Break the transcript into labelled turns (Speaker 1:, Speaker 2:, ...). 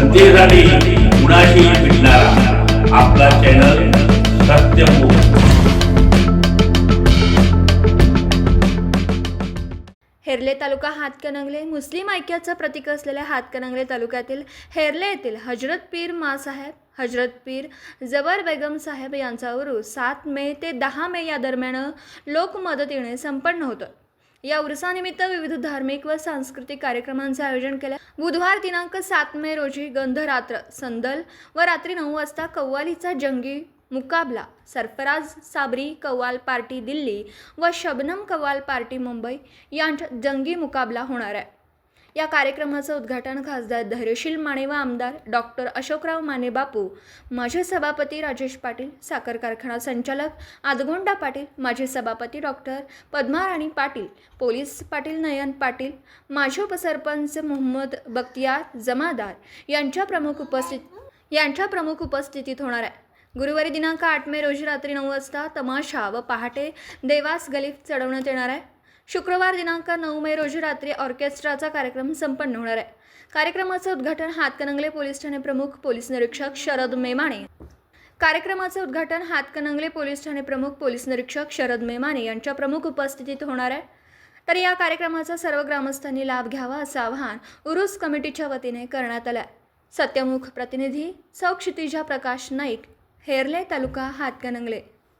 Speaker 1: जनतेसाठी कुणाशी भेटणारा. आपला चॅनल सत्यमुख
Speaker 2: हेरले तालुका हातकणंगले मुस्लिम ऐक्याचं प्रतीक असलेल्या हातकणंगले तालुक्यातील हेरले येथील हजरत पीर मासाहेब हजरत पीर जबर बेगम साहेब यांचा उरू सात मे ते दहा मे या दरम्यान लोकमदतीने संपन्न होतं. या उरसानिमित्त विविध धार्मिक व सांस्कृतिक कार्यक्रमांचे आयोजन केले. बुधवार दिनांक सात मे रोजी गंधरात्र संदल व रात्री नऊ वाजता कव्वालीचा जंगी मुकाबला सरफराज साबरी कव्वाल पार्टी दिल्ली व शबनम कव्वाल पार्टी मुंबई यांच्यात जंगी मुकाबला होणार आहे. या कार्यक्रमाचं उद्घाटन खासदार धैर्यशील माने व आमदार डॉक्टर अशोकराव माने बापू माजी सभापती राजेश पाटील साखर कारखाना संचालक आदगोंडा पाटील माजी सभापती डॉक्टर पद्माराणी पाटील पोलीस पाटील नयन पाटील माजी उपसरपंच मोहम्मद बख्तियार जमादार यांच्या प्रमुख उपस्थित यांच्या प्रमुख उपस्थितीत होणार आहे. गुरुवारी दिनांक आठ मे रोजी रात्री नऊ वाजता तमाशा व पहाटे देवास गलीफ चढवण्यात येणार आहे. शुक्रवार दिनांक नऊ मे रोजी रात्री ऑर्केस्ट्राचा कार्यक्रम संपन्न होणार आहे. कार्यक्रमाचं उद्घाटन हातकणंगले पोलीस ठाणे प्रमुख पोलीस निरीक्षक शरद मेमाणे कार्यक्रमाचं उद्घाटन हातकणंगले पोलीस ठाणे प्रमुख पोलीस निरीक्षक शरद मेमाने यांच्या प्रमुख उपस्थितीत होणार आहे. तर या कार्यक्रमाचा सर्व ग्रामस्थांनी लाभ घ्यावा असं आवाहन उरुस कमिटीच्या वतीने करण्यात आलं आहे सत्यमुख प्रतिनिधी सौ क्षितिजा प्रकाश नाईक हेरले तालुका हातकणंगले.